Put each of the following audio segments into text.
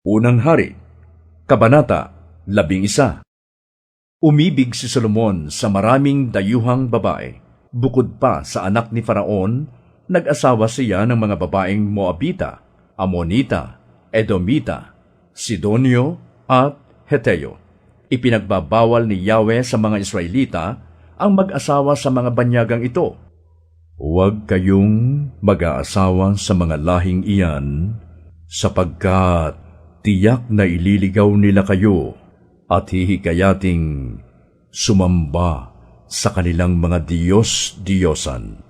Unang Hari, Kabanata, Labing Isa. Umibig si Solomon sa maraming dayuhang babae. Bukod pa sa anak ni Faraon, nag-asawa siya ng mga babaeng Moabita, Amonita, Edomita, Sidonio, at Heteo. Ipinagbabawal ni Yahweh sa mga Israelita ang mag-asawa sa mga banyagang ito. Huwag kayong mag-aasawa sa mga lahing iyan, sapagkat tiyak na ililigaw nila kayo at hihikayating sumamba sa kanilang mga Diyos-Diyosan.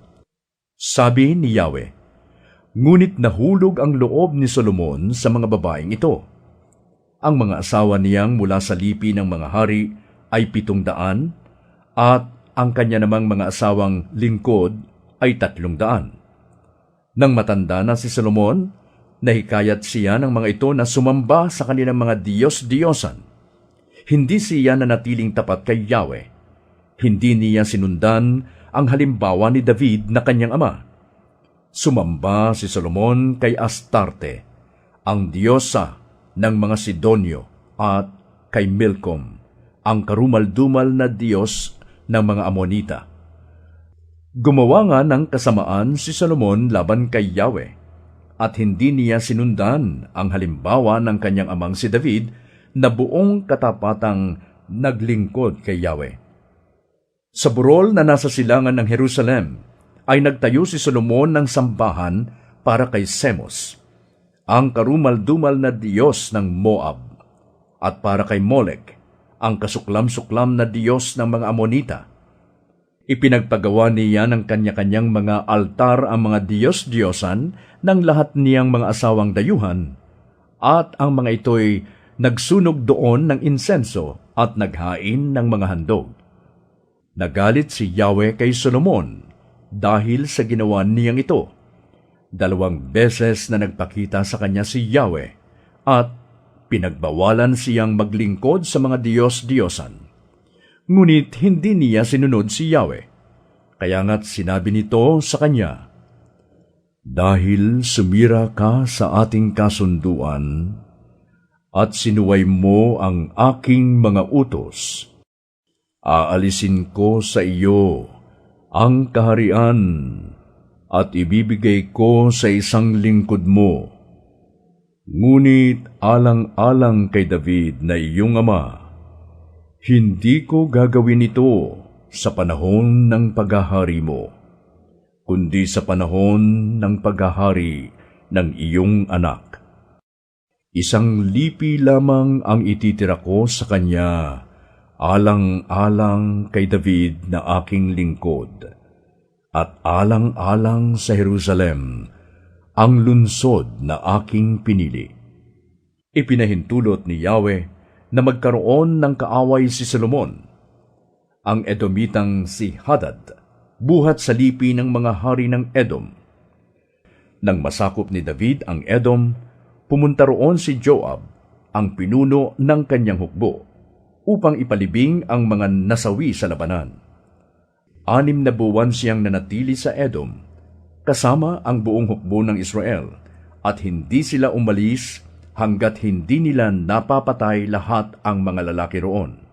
Sabi ni Yahweh, Ngunit nahulog ang loob ni Solomon sa mga babaeng ito. Ang mga asawa niyang mula sa lipi ng mga hari ay pitong daan at ang kanya namang mga asawang lingkod ay tatlong daan. Nang matanda na si Solomon, nahikayat siya ng mga ito na sumamba sa kanilang mga Diyos-Diyosan. Hindi siya nanatiling tapat kay Yahweh. Hindi niya sinundan ang halimbawa ni David na kanyang ama. Sumamba si Solomon kay Astarte, ang diyosa ng mga Sidonyo at kay Milcom, ang karumal-dumal na diyos ng mga Amonita. Gumawa nga ng kasamaan si Solomon laban kay Yahweh, at hindi niya sinundan ang halimbawa ng kanyang amang si David na buong katapatang naglingkod kay Yahweh. Sa burol na nasa silangan ng Jerusalem, ay nagtayo si Solomon ng sambahan para kay Semos, ang karumal-dumal na diyos ng Moab, at para kay Molek, ang kasuklam-suklam na diyos ng mga Amonita. Ipinagpagawa niya ng kanya-kanyang mga altar ang mga diyos-diyosan ng lahat niyang mga asawang dayuhan, at ang mga ito'y nagsunog doon ng insenso at naghain ng mga handog. Nagalit si Yahweh kay Solomon dahil sa ginawa niyang ito. Dalawang beses na nagpakita sa kanya si Yahweh at pinagbawalan siyang maglingkod sa mga Diyos-Diyosan. Ngunit hindi niya sinunod si Yahweh. Kaya nga't sinabi nito sa kanya, Dahil sumira ka sa ating kasunduan, at sinuway mo ang aking mga utos, aalisin ko sa iyo ang kaharian at ibibigay ko sa isang lingkod mo. Ngunit alang-alang kay David na iyong ama, hindi ko gagawin ito sa panahon ng paghahari mo, kundi sa panahon ng paghahari ng iyong anak. Isang lipi lamang ang ititira ko sa kanya, alang-alang kay David na aking lingkod, at alang-alang sa Jerusalem, ang lunsod na aking pinili. Ipinahintulot ni Yahweh na magkaroon ng kaaway si Solomon. Ang Edomitang si Hadad, buhat sa lipi ng mga hari ng Edom. Nang masakop ni David ang Edom, pumunta roon si Joab, ang pinuno ng kanyang hukbo, upang ipalibing ang mga nasawi sa labanan. Anim na buwan siyang nanatili sa Edom, kasama ang buong hukbo ng Israel, at hindi sila umalis hanggat hindi nila napapatay lahat ang mga lalaki roon.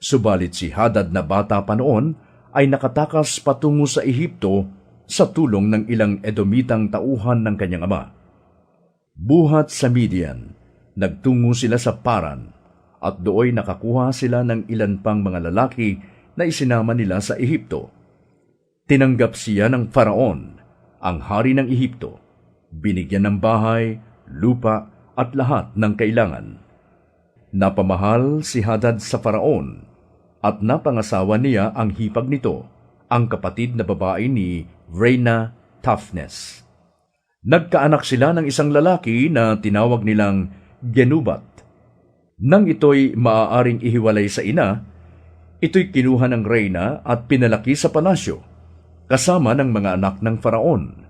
Subalit si Hadad na bata pa noon ay nakatakas patungo sa Ehipto sa tulong ng ilang Edomitang tauhan ng kanyang ama. Buhat sa Midian, nagtungo sila sa Paran, at dooy nakakuha sila ng ilan pang mga lalaki na isinama nila sa Ehipto. Tinanggap siya ng Faraon, ang hari ng Ehipto, binigyan ng bahay, lupa at lahat ng kailangan. Napamahal si Hadad sa Faraon at napangasawa niya ang hipag nito, ang kapatid na babae ni Reina Toughness. Nagkaanak sila ng isang lalaki na tinawag nilang Genubat. Nang ito'y maaaring ihiwalay sa ina, ito'y kinuha ng reyna at pinalaki sa palasyo, kasama ng mga anak ng faraon.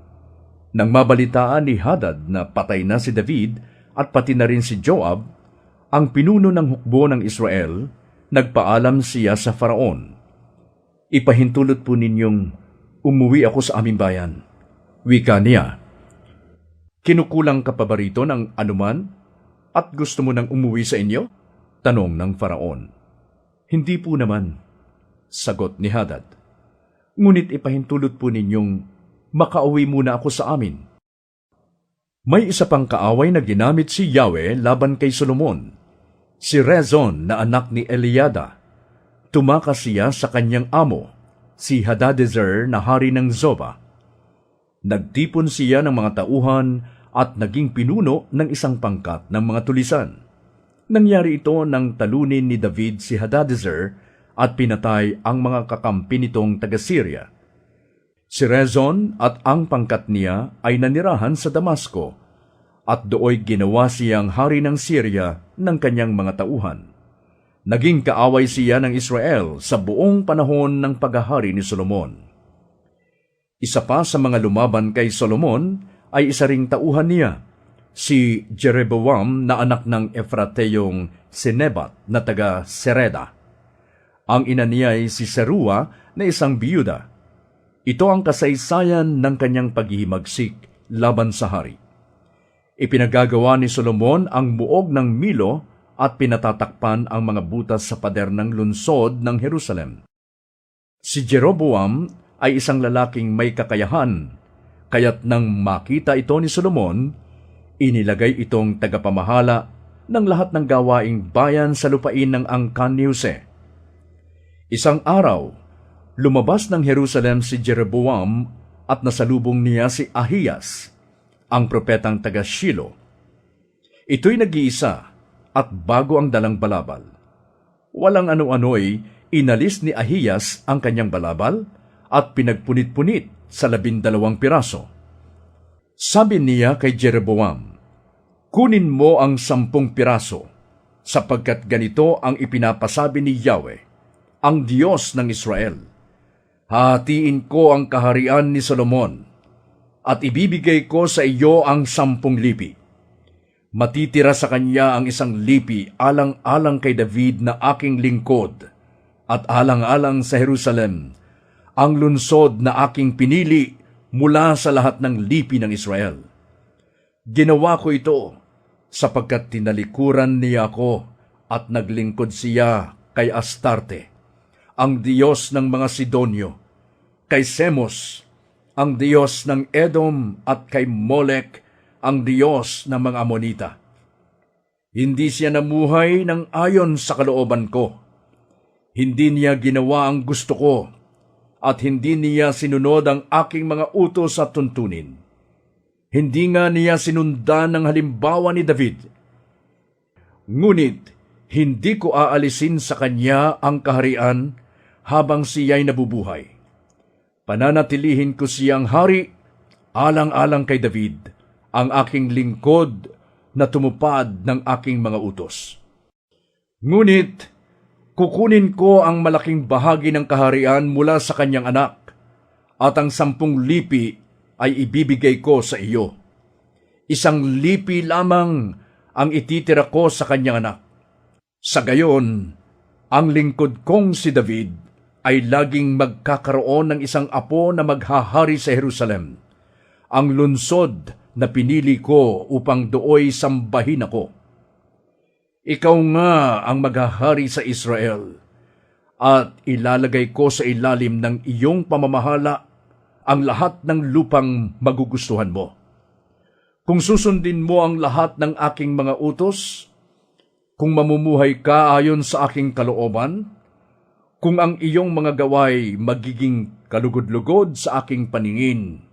Nang mabalitaan ni Hadad na patay na si David at pati na rin si Joab, ang pinuno ng hukbo ng Israel, nagpaalam siya sa faraon. Ipahintulot po ninyong umuwi ako sa aming bayan. Wika niya, Kinukulang ka pa ba rito ng anuman? At gusto mo nang umuwi sa inyo? Tanong ng faraon. Hindi po naman, sagot ni Hadad. Ngunit ipahintulot po ninyong makauwi muna ako sa amin. May isa pang kaaway na ginamit si Yahweh laban kay Solomon, si Rezon na anak ni Eliada. Tumakas siya sa kanyang amo, si Hadadezer na hari ng Zoba. Nagtipon siya ng mga tauhan at naging pinuno ng isang pangkat ng mga tulisan. Nangyari ito nang talunin ni David si Hadadezer at pinatay ang mga kakampi nitong taga-Syria. Si Rezon at ang pangkat niya ay nanirahan sa Damasco at dooy ginawa siyang hari ng Syria ng kanyang mga tauhan. Naging kaaway siya ng Israel sa buong panahon ng paghahari ni Solomon. Isa pa sa mga lumaban kay Solomon ay isa ring tauhan niya, si Jeroboam na anak ng Efrateyong Sinebat na taga Sereda. Ang ina niya ay si Serua na isang biyuda. Ito ang kasaysayan ng kanyang paghihimagsik laban sa hari. Ipinagagawa ni Solomon ang muog ng Milo at pinatatakpan ang mga butas sa pader ng lunsod ng Jerusalem. Si Jeroboam ay isang lalaking may kakayahan, kaya't nang makita ito ni Solomon, inilagay itong tagapamahala ng lahat ng gawaing bayan sa lupain ng angkan ni Jose. Isang araw, lumabas ng Jerusalem si Jeroboam at nasalubong niya si Ahiyas, ang propetang taga Shilo. Ito'y nag-iisa at bago ang dalang balabal. Walang ano-ano'y inalis ni Ahiyas ang kanyang balabal at pinagpunit-punit sa labindalawang piraso. Sabi niya kay Jeroboam, Kunin mo ang sampung piraso, sapagkat ganito ang ipinapasabi ni Yahweh, ang Diyos ng Israel. Hatiin ko ang kaharian ni Solomon, at ibibigay ko sa iyo ang sampung lipi. Matitira sa kanya ang isang lipi alang-alang kay David na aking lingkod, at alang-alang sa Jerusalem, ang lunsod na aking pinili mula sa lahat ng lipi ng Israel. Ginawa ko ito sapagkat tinalikuran niya ako at naglingkod siya kay Astarte, ang Diyos ng mga Sidonyo, kay Semos, ang Diyos ng Edom at kay Molek, ang Diyos ng mga Amonita. Hindi siya namuhay ng ayon sa kalooban ko. Hindi niya ginawa ang gusto ko at hindi niya sinunod ang aking mga utos at tuntunin. Hindi nga niya sinundan ng halimbawa ni David. Ngunit, hindi ko aalisin sa kanya ang kaharian habang siya'y nabubuhay. Pananatilihin ko siyang hari alang-alang kay David, ang aking lingkod na tumupad ng aking mga utos. Ngunit, kukunin ko ang malaking bahagi ng kaharian mula sa kanyang anak, at ang sampung lipi ay ibibigay ko sa iyo. Isang lipi lamang ang ititira ko sa kanyang anak. Sa gayon, ang lingkod kong si David ay laging magkakaroon ng isang apo na maghahari sa Jerusalem. Ang lunsod na pinili ko upang dooy sambahin ako. Ikaw nga ang maghahari sa Israel at ilalagay ko sa ilalim ng iyong pamamahala ang lahat ng lupang magugustuhan mo. Kung susundin mo ang lahat ng aking mga utos, kung mamumuhay ka ayon sa aking kalooban, kung ang iyong mga gaway magiging kalugod-lugod sa aking paningin,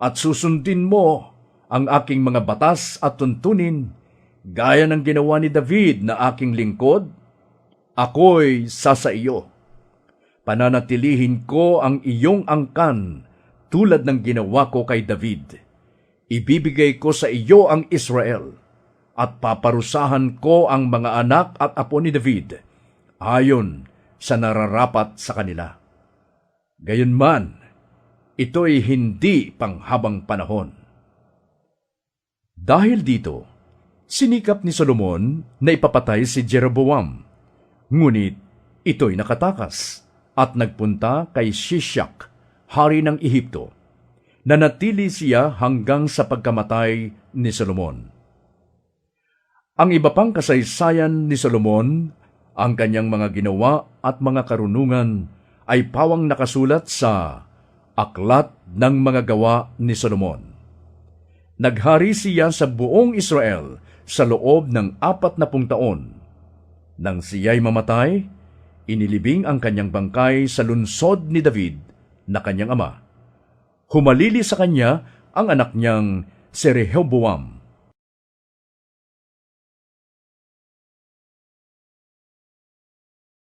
at susundin mo ang aking mga batas at tuntunin, gaya ng ginawa ni David na aking lingkod, ako'y sasa iyo. Pananatilihin ko ang iyong angkan tulad ng ginawa ko kay David. Ibibigay ko sa iyo ang Israel at paparusahan ko ang mga anak at apo ni David ayon sa nararapat sa kanila. Gayunman, ito'y hindi panghabang panahon. Dahil dito, sinikap ni Solomon na ipapatay si Jeroboam. Ngunit ito'y nakatakas at nagpunta kay Shishak, hari ng Ehipto. Nanatili siya hanggang sa pagkamatay ni Solomon. Ang iba pang kasaysayan ni Solomon, ang kanyang mga ginawa at mga karunungan ay pawang nakasulat sa Aklat ng Mga Gawa ni Solomon. Naghari siya sa buong Israel sa loob ng apat na pung taon. Nang siya'y mamatay, inilibing ang kanyang bangkay sa lunsod ni David na kanyang ama. Humalili sa kanya ang anak niyang si Rehoboam.